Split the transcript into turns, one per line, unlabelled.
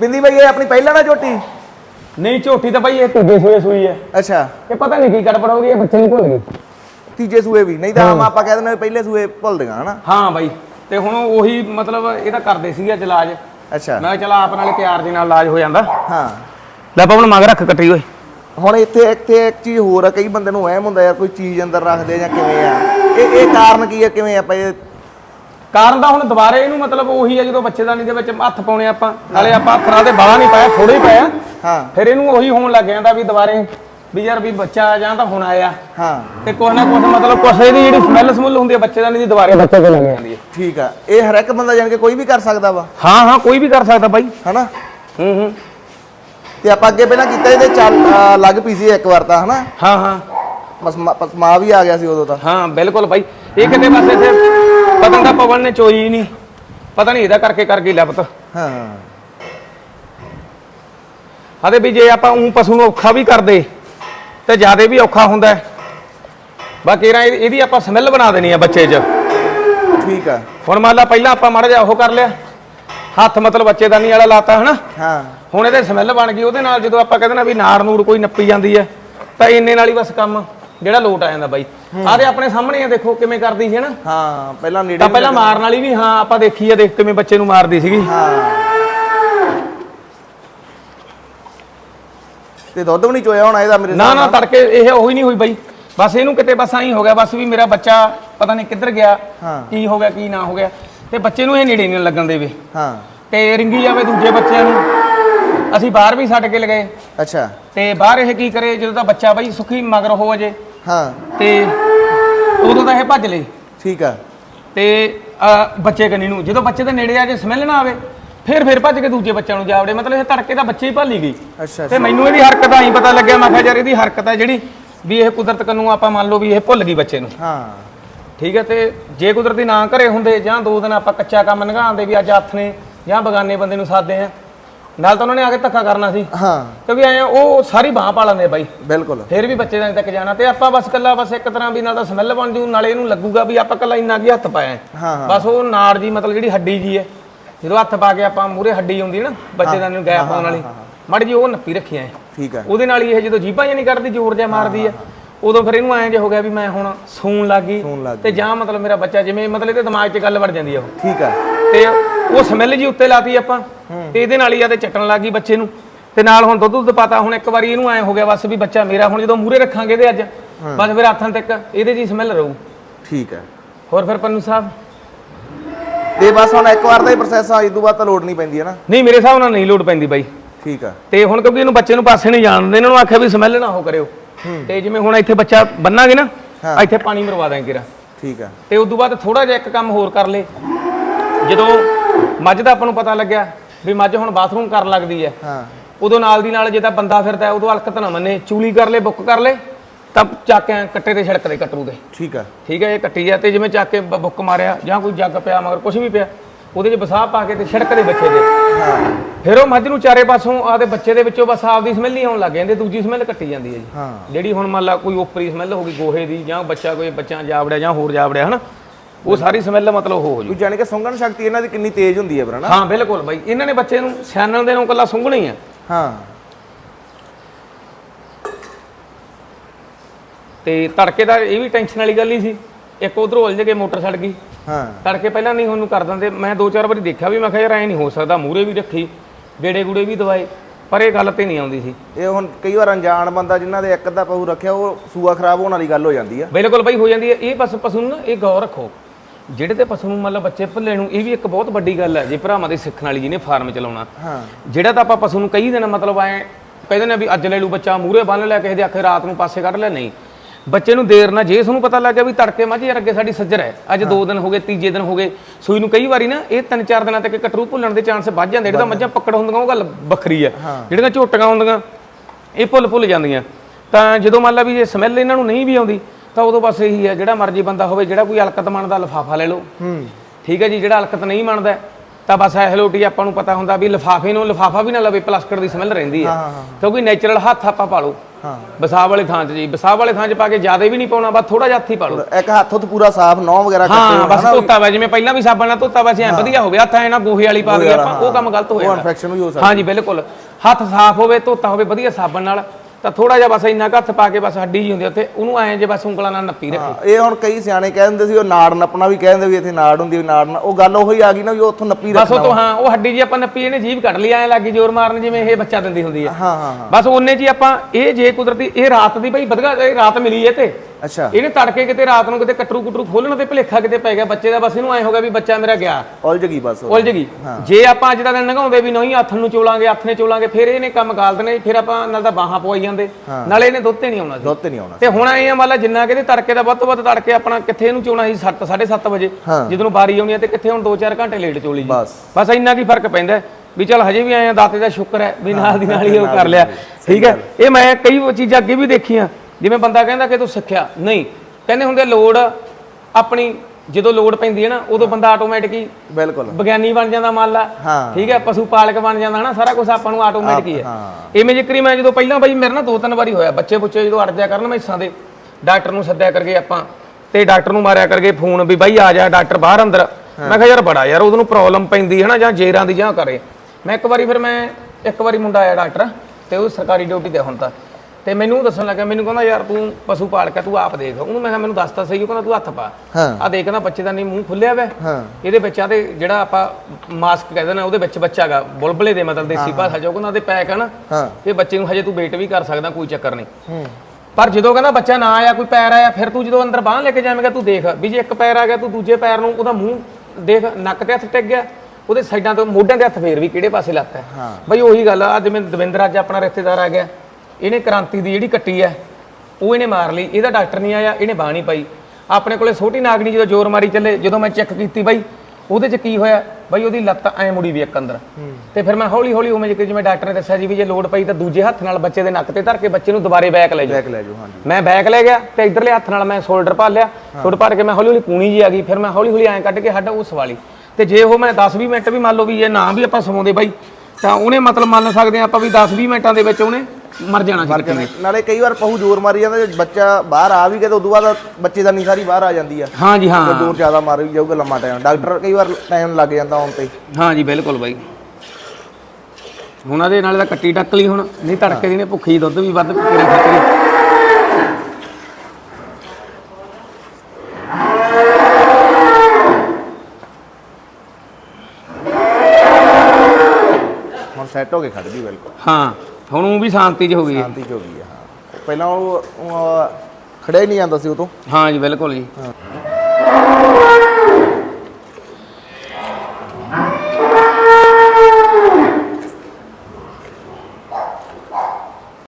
ਬਿੰਦੀ ਬਾਈ ਇਹ ਆਪਣੀ ਪਹਿਲਾਂ ਨਾ ਝੋਟੀ?
ਨਹੀਂ ਝੋਟੀ ਤਾਂ ਬਾਈ ਇਹ ਤੀਜੇ ਸੂਏ ਸੂਈ ਹੈ।
ਅੱਛਾ।
ਇਹ ਪਤਾ ਨਹੀਂ ਕੀ ਗੜਬੜ ਹੋ ਗਈ ਇਹ ਬੱਚੇ ਨੂੰ ਭੁੱਲ ਗਈ
ਤੀਜੇ ਸੂਏ ਵੀ ਨਹੀਂ ਤਾਂ ਆਮ ਆਪਾਂ ਕਹਿ ਦਿੰਦੇ ਵੀ ਪਹਿਲੇ ਸੂਏ ਭੁੱਲਦੀਆਂ ਹਨਾ?
ਹਾਂ ਬਾਈ ਤੇ ਹੁਣ ਉਹੀ ਮਤਲਬ ਇਹਦਾ ਕਰਦੇ ਸੀਗੇ ਅੱਜ ਇਲਾਜ।
ਅੱਛਾ।
ਮੈਂ ਚਲ ਆਪ ਨਾਲੇ ਤਿਆਰ ਦੇ ਨਾਲ ਇਲਾਜ ਹੋ ਜਾਂਦਾ।
ਹਾਂ।
ਲੈ ਪਵਨ ਮਗਰ ਰੱਖ ਕੱਟੀ ਓਏ।
ਹੁਣ ਇੱਥੇ ਇੱਥੇ ਇੱਕ ਚੀਜ਼ ਹੋਰ ਆ ਕਈ ਬੰਦੇ ਨੂੰ ਐਮ ਹੁੰਦਾ ਯਾਰ ਕੋਈ ਚੀਜ਼ ਅੰਦਰ ਰੱਖਦੇ ਜਾਂ ਕਿਵੇਂ ਆ? ਇਹ ਇਹ ਕਾਰਨ ਕੀ ਆ ਕਿਵੇਂ ਆਪਾਂ ਇਹ
ਕਾਰਨ ਦਾ ਹੁਣ ਦੁਬਾਰੇ ਇਹਨੂੰ ਮਤਲਬ ਉਹੀ ਹੈ ਜਦੋਂ ਬੱਚੇਦਾਨੀ ਦੇ ਵਿੱਚ ਹੱਥ ਪਾਉਣੇ ਆਪਾਂ ਨਾਲੇ ਆਪਾਂ ਹੱਥਾਂ ਦੇ ਬਾਲਾ ਨਹੀਂ ਪਾਇਆ ਥੋੜੇ ਹੀ ਪਾਇਆ
ਹਾਂ।
ਫਿਰ ਇਹਨੂੰ ਉਹੀ ਹੋਣ ਲੱਗ ਜਾਂਦਾ ਵੀ ਦੁਬਾਰੇ ਵੀ ਯਾਰ ਵੀ ਬੱਚਾ ਜਾਂ ਤਾਂ ਹੁਣ ਆਇਆ।
ਹਾਂ।
ਤੇ ਕੁਛ ਨਾ ਕੁਛ ਮਤਲਬ ਕੁਛ ਇਹਦੀ ਜਿਹੜੀ ਸਮੈਲ ਸਮੁੱਲ ਹੁੰਦੀ ਹੈ ਬੱਚੇਦਾਨੀ ਦੀ ਦੁਬਾਰੇ ਬੱਚੇ ਤੇ ਲੱਗ ਜਾਂਦੀ ਹੈ
ਠੀਕ ਆ। ਇਹ ਹਰ ਇੱਕ ਬੰਦਾ ਜਾਣ ਕੇ ਕੋਈ ਵੀ ਕਰ ਸਕਦਾ ਵਾ।
ਹਾਂ ਹਾਂ ਕੋਈ ਵੀ ਕਰ ਸਕਦਾ ਬਾਈ।
ਹਨਾ?
ਹੂੰ ਹੂੰ।
ਤੇ ਆਪਾਂ ਅੱਗੇ ਪਹਿਲਾਂ ਕੀਤਾ ਇਹਦੇ ਚੱਲ ਲੱਗ ਪਈ ਸੀ ਇੱਕ ਵਾਰ ਤਾਂ ਹਨਾ?
ਹਾਂ ਹਾਂ।
ਬਸ ਮਾ- ਬਸ ਮਾਂ ਵੀ ਆ ਗਿਆ ਸੀ ਉਦੋਂ ਤਾਂ।
ਹਾਂ ਬਿਲਕੁਲ ਬਾਈ। ਇਹ ਕਿਤੇ ਬਸ ਇੱਥੇ ਪਤੰਗ ਦਾ ਪਵਨ ਨੇ ਚੋਈ ਨਹੀਂ। ਪਤਾ ਨਹੀਂ ਇਹਦਾ ਕਰਕੇ ਕਰ ਗਈ ਲੱਭਤ
ਹਾਂ।
ਆਦੇ ਵੀ ਜੇ ਆਪਾਂ ਉਂ ਪਸ਼ੂ ਨੂੰ ਔਖਾ ਵੀ ਕਰਦੇ ਤੇ ਜਿਆਦੇ ਵੀ ਔਖਾ ਹੁੰਦਾ। ਬਾਕੀ ਇਹ- ਇਹਦੀ ਆਪਾਂ ਸਮੈਲ ਬਣਾ ਦੇਣੀ ਆ ਬੱਚੇ 'ਚ।
ਠੀਕ ਆ।
ਹੁਣ ਮੰਨ ਲਾ ਪਹਿਲਾਂ ਆਪਾਂ ਮਾੜਾ ਜਿਹਾ ਉਹ ਕਰ ਲਿਆ। ਹੱਥ ਮਤਲਬ ਬੱਚੇਦਾਨੀ ਵਾਲਾ ਲਾਤਾ ਹਨਾ?
ਹਾਂ।
ਹੁਣ ਇਹਦੇ ਸਮੈਲ ਬਣ ਗਈ ਉਹਦੇ ਨਾਲ ਜਦੋਂ ਆਪਾਂ ਕਹਿੰਦੇ ਨਾ ਵੀ ਨਾੜ ਨੂੜ ਕੋਈ ਨੱਪੀ ਜਾਂਦੀ ਹੈ ਤਾਂ ਇੰਨੇ ਨਾਲ ਹੀ ਬਸ ਕੰਮ ਜਿਹੜਾ ਲੋਟ ਆ ਜਾਂਦਾ ਬਾਈ। ਆਦੇ ਆਪਣੇ ਸਾਹਮਣੇ ਆ ਦੇਖੋ ਕਿਵੇਂ ਕਰਦੀ ਸੀ ਹਨਾ
ਹਾਂ ਪਹਿਲਾਂ ਨੇੜੇ
ਤਾਂ ਪਹਿਲਾਂ ਮਾਰਨ ਵਾਲੀ ਵੀ ਹਾਂ ਆਪਾਂ ਦੇਖੀ ਆ ਦੇਖ ਕਿਵੇਂ ਬੱਚੇ ਨੂੰ ਮਾਰਦੀ ਸੀਗੀ।
ਹਾਂ। ਤੇ ਦੁੱਧ ਵੀ ਨਹੀਂ ਚੋਇਆ ਹੋਣਾ ਇਹਦਾ ਮੇਰੇ
ਨਾ ਨਾ। ਤੜਕੇ ਇਹ ਉਹੀ ਨਹੀਂ ਹੋਈ ਬਾਈ। ਬਸ ਇਹਨੂੰ ਕਿਤੇ ਬਸ ਆਈ ਹੋ ਗਿਆ ਬਸ ਵੀ ਮੇਰਾ ਬੱਚਾ ਪਤਾ ਨਹੀਂ ਕਿੱਧਰ ਗਿਆ
ਹਾਂ।
ਕੀ ਹੋ ਗਿਆ ਕੀ ਨਾ ਹੋ ਗਿਆ। ਤੇ ਬੱਚੇ ਨੂੰ ਇਹ ਨੇੜੇ ਨਹੀਂ ਲੱਗਣ ਦੇਵੇ।
ਹਾਂ।
ਤੇ ਰਿੰਗੀ ਜਾਵੇ ਦੂਜੇ ਬੱਚਿਆਂ ਨੂੰ। ਅਸੀਂ ਬਾਹਰ ਵੀ ਛੱਡ ਕੇ ਲਗਾਏ।
ਅੱਛਾ।
ਤੇ ਬਾਹਰ ਇਹ ਕੀ ਕਰੇ ਜਦੋਂ ਤਾਂ ਬੱਚਾ ਬਾਈ ਸੁਖੀ ਮਗਰ ਹੋ ਅਜੇ
ਹਾਂ।
ਤੇ ਉਦੋਂ ਤਾਂ ਇਹ ਭੱਜ ਲੇ
ਠੀਕ ਆ।
ਤੇ ਅਹ, ਬੱਚੇ ਕਨੀ ਨੂੰ ਜਦੋਂ ਬੱਚੇ ਦੇ ਨੇੜੇ ਆ ਜੇ ਸਮੈਲ ਨਾ ਆਵੇ ਫਿਰ ਫਿਰ ਭੱਜ ਕੇ ਦੂਜੇ ਬੱਚਿਆਂ ਨੂੰ ਜਾਵੜੇ ਮਤਲਬ ਇਹ ਤੜਕੇ ਦਾ ਬੱਚੇ ਹੀ ਭਾਲੀ ਗਈ।
ਅੱਛਾ
ਤੇ
ਅੱਛਾ।
ਮੈਨੂੰ ਇਹਦੀ ਹਰਕਤ ਆਈ ਪਤਾ ਲੱਗਿਆ। ਮੈਂ ਕਿਹਾ ਯਾਰ ਇਹਦੀ ਹਰਕਤ ਹੈ ਜਿਹੜੀ ਵੀ ਇਹ ਕੁਦਰਤ ਕੰਨੂ ਆਪਾਂ ਮੰਨ ਲਓ ਵੀ ਇਹ ਭੁੱਲ ਗਈ ਬੱਚੇ ਨੂੰ।
ਹਾਂ।
ਠੀਕ ਹੈ ਤੇ ਜੇ ਕੁਦਰਤੀ ਨਾ ਘਰੇ ਹੁੰਦੇ ਜਾਂ ਦੋ ਦਿਨ ਆਪਾਂ ਕੱਚਾ ਕੰਮ ਲੰਘਾਉਂਦੇ ਵੀ ਅੱਜ ਹੱਥ ਨੇ ਜਾਂ ਬਗਾਨੇ ਬੰਦੇ ਨੂੰ ਸਾਦੇ ਆ ਨਾਲ ਤਾਂ ਉਹਨਾਂ ਨੇ ਆ ਕੇ ਧੱਕਾ ਕਰਨਾ ਸੀ।
ਹਾਂ।
ਕਿਉਂਕਿ ਐਂ ਉਹ ਸਾਰੀ ਬਾਹ ਪਾ ਲੈਂਦੇ ਬਾਈ।
ਬਿਲਕੁਲ।
ਫਿਰ ਵੀ ਬੱਚੇ ਦਾ ਤੱਕ ਜਾਣਾ ਤੇ ਆਪਾਂ ਬਸ ਕੱਲਾ ਬਸ ਇੱਕ ਤਰ੍ਹਾਂ ਵੀ ਨਾਲ ਤਾਂ ਸਮੈਲ ਬਣ ਜੂ ਨਾਲੇ ਇਹਨੂੰ ਲੱਗੂਗਾ ਵੀ ਆਪਾਂ ਕੱਲਾ ਇੰਨਾ ਕੀ ਹੱਥ ਪਾਇਆ ਹੈ।
ਹਾਂ ਹਾਂ।
ਬਸ ਉਹ ਨਾੜ ਜੀ ਮਤਲਬ ਜਿਹੜੀ ਹੱਡੀ ਜੀ ਹੈ ਜਦੋਂ ਹੱਥ ਪਾ ਕੇ ਆਪਾਂ ਮੂਰੇ ਹੱਡੀ ਆਉਂਦੀ ਹੈ ਨਾ ਬੱਚੇ ਦਾ ਨੂੰ ਗੈਪ ਪਾਉਣ ਵਾਲੀ। ਮੜ ਜੀ ਉਹ ਨੱਪੀ ਰੱਖੀ ਐ।
ਠੀਕ ਆ
ਉਹਦੇ ਨਾਲ ਹੀ ਇਹ ਜਦੋਂ ਜੀਭਾਂ ਜਾਂ ਨਹੀਂ ਕਰਦੀ ਜ਼ੋਰ ਜਿਹਾ ਮਾਰਦੀ ਹੈ ਉਦੋਂ ਫਿਰ ਇਹਨੂੰ ਐਂ ਜੇ ਹੋ ਗਿਆ ਵੀ ਮੈਂ ਹੁਣ ਸੂਣ ਲੱਗ ਗਈ।
ਲੱਗ
ਤੇ ਜਾਂ ਮਤਲਬ ਮੇਰਾ ਬੱਚਾ ਜਿਵੇਂ ਮਤਲਬ ਇਹਦੇ ਦਿਮਾਗ 'ਚ ਗੱਲ ਵੜ ਜਾਂਦੀ ਆ ਉਹ।
ਠੀਕ ਆ
ਤੇ ਉਹ ਸਮੈਲ ਜੀ ਉੱਤੇ ਲਾਤੀ ਆਪਾਂ ਤੇ ਇਹਦੇ ਨਾਲ ਹੀ ਆ ਤੇ ਚੱਟਣ ਲੱਗ ਗਈ ਬੱਚੇ ਨੂੰ। ਤੇ ਨਾਲ ਹੁਣ ਦੁੱਧ ਦੁੱਧ ਪਾਤਾ ਹੁਣ ਇੱਕ ਵਾਰੀ ਇਹਨੂੰ ਐ ਹੋ ਗਿਆ ਬਸ ਵੀ ਬੱਚਾ ਮੇਰਾ ਹੁਣ ਜਦੋਂ ਮੂਰੇ ਰੱਖਾਂਗੇ ਇਹਦੇ ਅੱਜ ਬਸ ਫਿਰ ਹੱਥਾਂ ਤੱਕ ਇਹਦੇ ਜੀ ਸਮੈਲ ਰਹੂ।
ਠੀਕ ਆ
ਹੋਰ ਫਿਰ ਪੰਨੂ ਸਾਹਿਬ?
ਤੇ ਬਸ ਹੁਣ ਇੱਕ ਵਾਰ ਦਾ ਹੀ ਪ੍ਰੋਸੈਸ ਆ ਇਸ ਤੋਂ ਬਾਅਦ ਤਾਂ ਲੋਡ ਨਹੀਂ ਪੈਂਦੀ ਹੈ ਨਾ।
ਨਹੀਂ ਮੇਰੇ ਹਿਸਾਬ ਨਾਲ ਨਹੀਂ ਲੋਡ ਪੈਂਦੀ ਬਾਈ।
ਠੀਕ ਆ।
ਤੇ ਹੁਣ ਕਿਉਂਕਿ ਇਹਨੂੰ ਬੱਚੇ ਨੂੰ ਪਾਸੇ ਨਹੀਂ ਜਾਣ ਦਿੰਦੇ ਇਹਨਾਂ ਨੂੰ ਆਖਿਆ ਵੀ ਸਮੈਲ ਨਾ ਹੋ ਕਰਿਓ। ਤੇ ਜਿਵੇਂ ਹੁਣ ਇੱਥੇ ਬੱਚਾ ਬੰਨਾਂਗੇ ਨਾ
ਹਾਂ।
ਇੱਥੇ ਪਾਣੀ ਮਰਵਾ ਦਾਂਗੇ ਕਿਰਾ
ਠੀਕ ਆ।
ਤੇ ਉਸ ਤੋਂ ਬਾਅਦ ਥੋੜਾ ਜਿਹਾ ਇੱਕ ਕੰਮ ਹੋਰ ਕਰ ਲੇ। ਜਦੋਂ ਮੱਝ ਦਾ ਆਪਾਂ ਨੂੰ ਪਤਾ ਲੱਗਿਆ ਵੀ ਮੱਝ ਹੁਣ ਬਾਥਰੂਮ ਕਰਨ ਲੱਗਦੀ ਹੈ
ਹਾਂ।
ਉਦੋਂ ਨਾਲ ਦੀ ਨਾਲ ਜੇ ਤਾਂ ਬੰਦਾ ਫਿਰਦਾ ਹੈ, ਉਦੋਂ ਹਲਕਤ ਨਾ ਮੰਨੇ ਚੂਲੀ ਕਰ ਲੇ ਬੁੱਕ ਕਰ ਲੇ ਤਾਂ ਚੱਕ ਐਂ ਕੱਟੇ ਤੇ ਛੜਕ ਦੇ ਕਟਰੂ ਦੇ।
ਠੀਕ ਆ।
ਠੀਕ ਹੈ ਇਹ ਕੱਟੀ ਆ ਤੇ ਜਿਵੇਂ ਚੱਕ ਕੇ ਬ- ਬੁੱਕ ਮਾਰਿਆ ਜਾਂ ਕੋਈ ਜੱਗ ਪਿਆ ਮਗਰ ਕੁਝ ਵੀ ਪਿਆ ਉਹਦੇ 'ਚ ਬਸਾਹ ਪਾ ਕੇ ਤੇ ਛੜਕ ਦੇ ਬੱਚੇ ਦੇ।
ਹਾਂ।
ਫਿਰ ਉਹ ਮੱਝ ਨੂੰ ਚਾਰੇ ਪਾਸੋਂ ਆਦੇ ਬੱਚੇ ਦੇ ਵਿੱਚੋਂ ਬਸ ਆਪਦੀ ਸਮੈਲ ਹੀ ਆਉਣ ਲੱਗ ਜਾਂਦੀ ਦੂਜੀ ਸਮੈਲ ਕੱਟੀ ਜਾਂਦੀ ਹੈ ਜੀ।
ਹਾਂ।
ਜਿਹੜੀ ਹੁਣ ਮੰਨ ਲਾ ਕੋਈ ਓਪਰੀ ਸਮੈਲ ਹੋ ਗਈ ਗੋਹੇ ਦੀ ਜਾਂ ਬੱਚਾ ਕੋਈ ਬੱਚਾ ਜਾਵੜਿਆ ਜਾਂ ਹੋਰ ਜਾਵੜਿਆ ਹਨਾ? ਉਹ ਸਾਰੀ ਸਮੈਲ ਮਤਲਬ ਉਹ ਹੋ ਜੂ।
ਜਾਣ ਕੇ ਸੁੰਘਣ ਸ਼ਕਤੀ ਇਹਨਾਂ ਦੀ ਕਿੰਨੀ ਤੇਜ਼ ਹੁੰਦੀ ਹੈ ਫਿਰ ਹਨਾ
ਹਾਂ ਬਿਲਕੁਲ ਬਾਈ। ਇਹਨਾਂ ਨੇ ਬੱਚੇ ਨੂੰ ਸਿਆਣਨ ਦੇ ਨੂੰ ਕੱਲਾ ਸੁੰਘਣਾ ਹੀ ਆ।
ਹਾਂ।
ਤੇ ਤੜਕੇ ਦਾ ਇਹ ਵੀ ਟੈਨਸ਼ਨ ਵਾਲੀ ਗੱਲ ਹੀ ਸੀ। ਇੱਕ ਉਧਰੋਂ ਉਲਝ ਕੇ ਮੋਟਰ ਛੱਡ ਗਈ।
ਹਾਂ।
ਤੜਕੇ ਪਹਿਲਾਂ ਨਹੀਂ ਉਹਨੂੰ ਕਰ ਦਿੰਦੇ। ਮੈਂ ਦੋ ਚਾਰ ਵਾਰੀ ਦੇਖਿਆ ਵੀ ਮੈਂ ਕਿਹਾ ਯਾਰ ਐ ਨਹੀਂ ਹੋ ਸਕਦਾ ਮੂਰੇ ਵੀ ਰੱਖੀ ਗੇੜੇ ਗੂੜੇ ਵੀ ਦਵਾਏ। ਪਰ ਇਹ ਗੱਲ ਤੇ ਨਹੀਂ ਆਉਂਦੀ ਸੀ।
ਇਹ ਹੁਣ ਕਈ ਵਾਰ ਅਣਜਾਣ ਬੰਦਾ ਜਿਨ੍ਹਾਂ ਦੇ ਇੱਕ ਅੱਧਾ ਪਹੂ ਰੱਖਿਆ ਉਹ ਸੂਆ ਖਰਾਬ ਹੋਣ ਵਾਲੀ ਗੱਲ ਹੋ ਜਾਂਦੀ ਆ।
ਬਿਲਕੁਲ ਬਾਈ ਹੋ ਜਾਂਦੀ ਹੈ ਇਹ ਬਸ ਪਸ਼ੂ ਨੂੰ ਨਾ ਇਹ ਗੌਰ ਰੱਖੋ। ਜਿਹੜੇ ਤੇ ਪਸ਼ੂ ਨੂੰ ਮਤਲਬ ਬੱਚੇ ਭੁੱਲੇ ਨੂੰ ਇਹ ਵੀ ਇੱਕ ਬਹੁਤ ਵੱਡੀ ਗੱਲ ਹੈ ਜੇ ਭਰਾਵਾਂ ਦੇ ਸਿੱਖਣ ਵਾਲੀ ਜਿਹਨੇ ਫਾਰਮ ਚਲਾਉਣਾ।
ਹਾਂ।
ਜਿਹੜਾ ਤਾਂ ਆਪਾਂ ਪਸ਼ੂ ਨੂੰ ਕਈ ਦਿਨ ਮਤਲਬ ਐ ਕਹਿੰਦੇ ਨੇ ਵੀ ਅੱਜ ਲੈ ਲੂ ਬੱਚਾ ਮੂਰੇ ਬੰਨ ਲਿਆ ਕਿਸੇ ਦੇ ਆਖੇ ਰਾਤ ਨੂੰ ਪਾਸੇ ਕੱਢ ਲਿਆ ਨਹੀਂ। ਬੱਚੇ ਨੂੰ ਦੇਰ ਨਾ ਜੇ ਇਸ ਨੂੰ ਪਤਾ ਲੱਗ ਗਿਆ ਵੀ ਤੜਕੇ ਮੱਝ ਯਾਰ ਅੱਗੇ ਸਾਡੀ ਸੱਜਰ ਹੈ ਅੱਜ ਦੋ ਦਿਨ ਹੋ ਗਏ ਤੀਜੇ ਦਿਨ ਹੋ ਗਏ ਸੂਈ ਨੂੰ ਕਈ ਵਾਰੀ ਨਾ ਇਹ ਤਿੰਨ ਚਾਰ ਦਿਨਾਂ ਤੱਕ ਕਟਰੂ ਭੁੱਲਣ ਦੇ ਚਾਂਸ ਵੱਧ ਜਾਂਦੇ ਜਿਹੜਾ ਮੱਝਾਂ ਪਕੜ ਹੁੰਦੀਆਂ ਉਹ ਗੱਲ ਵੱਖਰੀ ਹੈ। ਜਿਹੜੀਆਂ ਝੋਟੀਆਂ ਹੁੰਦੀਆਂ ਇਹ ਭੁੱਲ ਭੁੱਲ ਜਾਂਦੀਆਂ। ਤਾਂ ਜਦੋਂ ਮੰਨ ਲਾ ਵੀ ਜੇ ਸਮੈਲ ਇਹਨਾਂ ਨੂੰ ਨਹੀਂ ਵੀ ਆਉਂਦੀ ਤਾਂ ਉਦੋਂ ਬਸ ਇਹੀ ਹੈ ਜਿਹੜਾ ਮਰਜ਼ੀ ਬੰਦਾ ਹੋਵੇ ਜਿਹੜਾ ਕੋਈ ਹਲਕਤ ਮੰਨਦਾ ਲਫਾਫਾ ਲੈ ਲਓ।
ਹੂੰ।
ਠੀਕ ਹੈ ਜੀ ਜਿਹੜਾ ਹਲਕਤ ਨਹੀਂ ਮੰਨਦਾ ਤਾਂ ਬਸ ਐਹਲੋਟੀ ਆਪਾਂ ਨੂੰ ਪਤਾ ਹੁੰਦਾ ਵੀ ਲਿਫਾਫੇ ਨੂੰ ਲਿਫਾਫਾ ਵੀ ਨਾ ਲਵੇ ਪਲਾਸਟਿਕ ਦੀ ਸਮੈਲ ਰਹਿੰਦੀ
ਹਾਂ।
ਕਿਉਂਕਿ ਨੇਚਰਲ ਹੱਥ ਆਪਾਂ ਪਾ ਲਓ।
ਹਾਂ।
ਬਸਾਬ ਵਾਲੇ ਥਾਂ 'ਚ ਜੀ ਬਸਾਬ ਵਾਲੇ ਥਾਂ 'ਚ ਪਾ ਕੇ ਜ਼ਿਆਦਾ ਵੀ ਨਹੀਂ ਪਾਉਣਾ ਬਸ ਥੋੜਾ ਜਿਹਾ ਹੱਥ ਹੀ ਪਾ ਲਓ।
ਇੱਕ ਹੱਥ ਉੱਤ ਪੂਰਾ ਸਾਫ਼ ਨੌ ਵਗੈਰਾ ਕੱਟੇ
ਹਾਂ ਬਸ? ਧੋਤਾ ਵਾ ਜਿਵੇਂ ਪਹਿਲਾਂ ਵੀ ਸਾਬਣ ਨਾਲ ਧੋਤਾ ਵਾ ਸੀ ਐ ਵਧੀਆ ਹੋਵੇ ਹੱਥ ਐ ਨਾ ਗੋਹੇ ਵਾਲੀ ਪਾ
ਵਾਲਾ,
ਆਪਾਂ ਉਹ ਕੰਮ ਗਲਤ ਹੋ
ਉਹ
ਜਾਂਦਾ।
ਇਨਫੈਕਸ਼ਨ ਵੀ ਹੋ ਸਕਦਾ।
ਹਾਂਜੀ ਬਿਲਕੁਲ। ਹੱਥ ਸਾਫ਼ ਹੋਵੇ ਧੋਤਾ ਹੋਵੇ ਵਧੀਆ ਸਾਬਣ ਨਾਲ। ਤਾਂ ਥੋੜਾ ਜਿਹਾ ਬਸ ਇੰਨਾ ਹੱਥ ਪਾ ਕੇ ਬਸ ਹੱਡੀ ਜੀ ਹੁੰਦੀ ਆ ਉੱਥੇ ਉਹਨੂੰ ਐਂ ਜੇ ਬਸ ਉਂਗਲਾਂ ਨਾਲ ਨੱਪੀ ਰੱਖੋ।
ਇਹ ਹੁਣ ਕਈ ਸਿਆਣੇ ਕਹਿ ਦਿੰਦੇ ਸੀ ਉਹ ਨਾੜ ਨੱਪਣਾ ਵੀ ਕਹਿ ਦਿੰਦੇ ਵੀ ਇੱਥੇ ਨਾੜ ਹੁੰਦੀ ਵੀ ਨਾੜ ਨਾ ਉਹ ਗੱਲ ਉਹੀ ਆ ਗਈ ਨਾ ਵੀ ਉਹ ਉੱਥੋਂ ਨੱਪੀ
ਬਸ
ਰੱਖਣਾ
ਉਹ ਤੋਂ ਹਾਂ ਉਹ ਹੱਡੀ ਜੀ ਆਪਾਂ ਨੱਪੀ ਇਹਨੇ ਜੀਭ ਕੱਢ ਲਈ ਐਂ ਲੱਗੀ ਜ਼ੋਰ ਮਾਰਨ ਜਿਵੇਂ ਇਹ ਬੱਚਾ ਦਿੰਦੀ ਹੁੰਦੀ ਆ।
ਹਾਂ ਹਾਂ ਹਾਂ।
ਬਸ ਉਹਨੇ ਜੀ ਆਪਾਂ ਇਹ ਜੇ ਕੁਦਰਤੀ ਇਹ ਰਾਤ ਦੀ ਬਈ ਵਧਗਾ ਇਹ ਰਾਤ ਮਿਲੀ ਇਹ ਤੇ
ਅੱਛਾ।
ਇਹਨੇ ਤੜਕੇ ਕਿਤੇ ਰਾਤ ਨੂੰ ਕਿਤੇ ਕਟਰੂ ਕੁਟਰੂ ਖੋਲਣ ਤੇ ਭਲੇਖਾ ਕਿਤੇ ਪੈ ਗਿਆ। ਬੱਚੇ ਦਾ ਬਸ ਇਹਨੂੰ ਐ ਹੋ ਗਿਆ ਵੀ ਬੱਚਾ ਮੇਰਾ ਗਿਆ।
ਉਲਝ ਗਈ ਬਸ।
ਉਲਝ ਗਈ। ਜੇ ਆਪਾਂ ਅੱਜ ਦਾ ਦਿਨ ਲੰਘਾਉਂਦੇ ਵੀ ਨਹੀਂ ਹੱਥ ਨੂੰ ਚੋਲਾਂਗੇ ਹੱਥ ਨੇ ਚੋਲਾਂਗੇ ਫਿਰ ਇਹਨੇ ਕੰਮ ਗਾਲ ਦੇਣੇ ਫਿਰ ਆਪਾਂ ਨਾਲ ਤਾਂ ਬਾਹਾਂ ਪਵਾਈ ਜਾਂਦੇ। ਨਾਲੇ ਇਹਨੇ ਦੁੱਧ ਤੇ ਨਹੀਂ ਆਉਣਾ ਸੀ।
ਦੁੱਧ ਤੇ ਨਹੀਂ ਆਉਣਾ
ਤੇ ਹੁਣ ਐ ਆ ਮੰਨ ਲਾ ਜਿੰਨਾ ਕਿ ਇਹਦੇ ਤੜਕੇ ਦਾ ਵੱਧ ਤੋਂ ਵੱਧ ਤੜਕੇ ਆਪਣਾ ਕਿੱਥੇ ਇਹਨੂੰ ਚੋਣਾ ਸੀ? 7 7:30 ਵਜੇ। ਜਦੋਂ ਬਾਰੀ ਆਉਣੀ ਹੈ ਤੇ ਕਿੱਥੇ ਹੁਣ 2-4 ਘੰਟੇ ਲੇਟ ਚੋਲੀ ਜੀ।
ਬਸ।
ਬਸ ਇੰਨਾ ਕੀ ਫ਼ਰਕ ਪੈਂਦਾ ਵੀ ਚਲ ਹਜੇ ਵੀ ਆਏ ਆ ਦਾਤੇ ਦਾ ਸ਼ੁਕਰ ਹੈ ਵੀ ਨਾਲ ਦੀ ਨਾਲ ਹੀ ਉਹ ਕਰ ਲਿਆ। ਠੀਕ ਹੈ? ਇਹ ਮੈਂ ਕਈ ਚੀਜ਼ਾਂ ਅੱਗੇ ਵੀ ਦੇਖੀਆਂ। ਜਿਵੇਂ ਬੰਦਾ ਕਹਿੰਦਾ ਕਿ ਤੂੰ ਸਿੱਖਿਆ ਨਹੀਂ। ਕਹਿੰਦੇ ਹੁੰਦੇ ਲੋੜ ਆਪਣੀ ਜਦੋਂ ਲੋੜ ਪੈਂਦੀ ਹੈ ਨਾ ਉਦੋਂ ਬੰਦਾ ਆਟੋਮੈਟਿਕ ਹੀ
ਬਿਲਕੁਲ।
ਵਿਗਿਆਨੀ ਬਣ ਜਾਂਦਾ ਮੰਨ ਲਾ।
ਹਾਂ।
ਠੀਕ ਹੈ ਪਸ਼ੂ ਪਾਲਕ ਬਣ ਜਾਂਦਾ ਹਨਾ ਸਾਰਾ ਕੁਝ ਆਪਾਂ ਨੂੰ ਆਟੋਮੈਟਿਕ ਹੀ ਹੈ। ਇਵੇਂ ਜ਼ਿਕਰੀ ਮੈਂ ਜਦੋਂ ਪਹਿਲਾਂ ਬਾਈ ਮੇਰੇ ਨਾਲ ਦੋ ਤਿੰਨ ਵਾਰੀ ਹੋਇਆ ਬੱਚੇ ਬੁੱਚੇ ਜਦੋਂ ਅੜ ਜਾ ਕਰਨ ਮੈਸਾਂ ਦੇ ਡਾਕਟਰ ਨੂੰ ਸੱਦਿਆ ਕਰਕੇ ਆਪਾਂ ਤੇ ਡਾਕਟਰ ਨੂੰ ਮਾਰਿਆ ਕਰਕੇ ਫੋਨ ਵੀ ਬਾਈ ਆ ਜਾ ਡਾਕਟਰ ਬਾਹਰ ਅੰਦਰ। ਮੈਂ ਕਿਹਾ ਯਾਰ ਬੜਾ ਯਾਰ ਉਹਨੂੰ ਪ੍ਰੋਬਲਮ ਪੈਂਦੀ ਹੈ ਨਾ ਜਾਂ ਜੇਰਾਂ ਦੀ ਜਾਂ ਕਰੇ। ਮੈਂ ਇੱਕ ਵਾਰੀ ਫਿਰ ਮੈਂ ਇੱਕ ਵਾਰੀ ਮੁੰਡਾ ਆਇਆ ਡਾਕਟਰ ਤੇ ਉਹ ਸਰਕਾਰੀ ਡਿਊਟੀ ਤੇ ਹੁਣ ਤਾਂ ਮੈਨੂੰ ਦੱਸਣ ਲੱਗਾ ਮੈਨੂੰ ਕਹਿੰਦਾ ਯਾਰ ਤੂੰ ਪਸ਼ੂ ਪਾਲਕ ਹੈ ਤੂੰ ਆਪ ਦੇਖ। ਉਹਨੂੰ ਮੈਂ ਕਿਹਾ ਮੈਨੂੰ ਦੱਸ ਤਾਂ ਸਹੀ ਉਹ ਕਹਿੰਦਾ ਤੂੰ ਹੱਥ ਪਾ।
ਹਾਂ।
ਆ ਦੇਖਦਾ ਬੱਚੇ ਦਾ ਨਹੀਂ ਮੂੰਹ ਖੁੱਲਿਆ ਵਾ।
ਹਾਂ।
ਇਹਦੇ ਵਿੱਚ ਆ ਤੇ ਜਿਹੜਾ ਆਪਾਂ ਮਾਸਕ ਕਹਿੰਦੇ ਨੇ ਉਹਦੇ ਵਿੱਚ ਬੱਚਾ ਹੈਗਾ ਬੁਲਬੁਲੇ ਦੇ ਮਤਲਬ ਦੇਸੀ ਭਾਸ਼ਾ ਜੋ ਕਹਿੰਦਾ ਉਹਦੇ ਪੈਕ ਹੈ ਨਾ
ਹਾਂ।
ਇਹ ਬੱਚੇ ਨੂੰ ਹਜੇ ਤੂੰ ਵੇਟ ਵੀ ਕਰ ਸਕਦਾ ਕੋਈ ਚੱਕਰ ਨਹੀਂ।
ਹੂੰ।
ਪਰ ਜਦੋਂ ਕਹਿੰਦਾ ਬੱਚਾ ਨਾ ਆਇਆ ਕੋਈ ਪੈਰ ਆਇਆ ਫਿਰ ਤੂੰ ਜਦੋਂ ਅੰਦਰ ਬਾਹਰ ਲੈ ਕੇ ਜਾਵੇਂਗਾ ਤੂੰ ਦੇਖ ਵੀ ਜੇ ਇੱਕ ਪੈਰ ਆ ਗਿਆ ਤੂੰ ਦੂਜੇ ਪੈਰ ਨੂੰ ਉਹਦਾ ਮੂੰਹ ਦੇਖ ਨੱਕ ਤੇ ਹੱਥ ਟਿਕ ਗਿਆ ਉਹਦੇ ਸਾਈਡਾਂ ਤੋਂ ਮੋਢਿਆਂ ਦੇ ਹੱਥ ਫੇਰ ਵੀ ਕਿਹੜੇ ਪਾਸੇ ਲੱਤ ਹੈ।
ਹਾਂ।
ਬਈ ਉਹੀ ਗੱਲ ਆ ਅੱਜ ਮੈਂ ਦਵਿੰਦਰ ਅੱਜ ਆਪਣਾ ਰਿਸ਼ਤੇਦਾਰ ਆ ਗਿਆ ਇਹਨੇ ਕ੍ਰਾਂਤੀ ਦੀ ਜਿਹੜੀ ਕੱਟੀ ਹੈ ਉਹ ਇਹਨੇ ਮਾਰ ਲਈ। ਇਹਦਾ ਡਾਕਟਰ ਨਹੀਂ ਆਇਆ ਇਹਨੇ ਬਾਹ ਨਹੀਂ ਪਾਈ। ਆਪਣੇ ਕੋਲੇ ਛੋਟੀ ਨਾਗਣੀ ਜਦੋਂ ਜ਼ੋਰ ਮਾਰੀ ਚੱਲੇ ਜਦੋਂ ਮੈਂ ਚੈੱਕ ਕੀਤੀ ਬਾਈ ਉਹਦੇ ਚ ਕੀ ਹੋਇਆ? ਬਾਈ ਉਹਦੀ ਲੱਤ ਐ ਮੁੜੀ ਵੀ ਇੱਕ ਅੰਦਰ। ਤੇ ਫਿਰ ਮੈਂ ਹੌਲੀ ਹੌਲੀ ਉਵੇਂ ਜਿਵੇਂ ਜਿਵੇਂ ਡਾਕਟਰ ਨੇ ਦੱਸਿਆ ਜੀ ਵੀ ਜੇ ਲੋਡ ਪਈ ਤਾਂ ਦੂਜੇ ਹੱਥ ਨਾਲ ਬੱਚੇ ਦੇ ਨੱਕ ਤੇ ਧਰ ਕੇ ਬੱਚੇ ਨੂੰ ਦੁਬਾਰੇ ਬੈਕ ਲੈ ਜਾਓ।
ਬੈਕ ਲੈ ਜਾਓ ਹਾਂਜੀ।
ਮੈਂ ਬੈਕ ਲੈ ਗਿਆ ਤੇ ਇਧਰਲੇ ਹੱਥ ਨਾਲ ਮੈਂ ਸ਼ੋਲਡਰ ਪਾ ਲਿਆ। ਸ਼ੋਲਡਰ ਪਾ ਕੇ ਮੈਂ ਹੌਲੀ ਹੌਲੀ ਕੂਣੀ ਜੀ ਆ ਗਈ। ਫਿਰ ਮੈਂ ਹੌਲੀ ਹੌਲੀ ਐਂ ਕੱਢ ਕੇ ਹੱਡ ਉਹ ਸਵਾਲੀ ਤੇ ਜੇ ਉਹ ਮੈਂ 10 20 ਮਿੰਟ ਵੀ ਮੰਨ ਲਓ ਵੀ ਇਹ ਨਾ ਵੀ ਆਪਾਂ ਸਵਾਉਂਦੇ ਬਾਈ ਤਾਂ ਉਹਨੇ ਮਤਲਬ ਮੰਨ ਸਕਦੇ ਆਪਾਂ ਵੀ 10 20 ਮਿੰਟਾਂ ਦੇ ਵਿੱਚ ਉਹਨੇ ਮਰ ਜਾਣਾ ਸੀ ਕੱਟੀ ਨੇ।
ਨਾਲੇ ਕਈ ਵਾਰ ਪਹੂ ਜ਼ੋਰ ਮਾਰੀ ਜਾਂਦਾ ਜੇ ਬੱਚਾ ਬਾਹਰ ਆ ਵੀ ਗਿਆ ਤਾਂ ਉਦੋਂ ਬਾਅਦ ਬੱਚੇ ਦਾ ਨਹੀਂ ਸਾਰੀ ਬਾਹਰ ਆ ਜਾਂਦੀ ਆ।
ਹਾਂ ਜੀ ਹਾਂ।
ਜ਼ੋਰ ਜ਼ਿਆਦਾ ਮਾਰ ਵੀ ਜਾਊਗਾ ਲੰਮਾ ਟਾਈਮ ਡਾਕਟਰ ਕਈ ਵਾਰ ਟਾਈਮ ਲੱਗ ਜਾਂਦਾ ਆਉਣ ਤੇ।
ਹਾਂ ਜੀ ਬਿਲਕੁਲ ਬਾਈ। ਹੁਣ ਇਹਦੇ ਨਾਲ ਤਾਂ ਕੱਟੀ ਟੱਕ ਲਈ ਹੁਣ ਨਹੀਂ ਤੜਕੇ ਦੀ ਨੇ ਭੁੱਖੀ ਦੁੱਧ ਵੀ ਵੱਧ ਪੀ ਕੇ ਖਾਤਰੀ
ਹੁਣ ਸੈੱਟ ਹੋ ਕੇ ਖੜ ਗਈ ਬਿਲਕੁਲ।
ਹਾਂ। ਹੁਣ ਉਹ ਵੀ ਸ਼ਾਂਤੀ 'ਚ ਹੋ ਗਈ ਹੈ।
ਸ਼ਾਂਤੀ ਚ ਹੋ ਗਈ ਆ ਹਾਂ। ਪਹਿਲਾਂ ਉਹ ਉਹ ਖੜਿਆ ਹੀ ਨਹੀਂ ਜਾਂਦਾ ਸੀ ਉਹ ਤੋਂ
ਹਾਂ ਜੀ ਬਿਲਕੁਲ ਜੀ।
ਹਾਂ।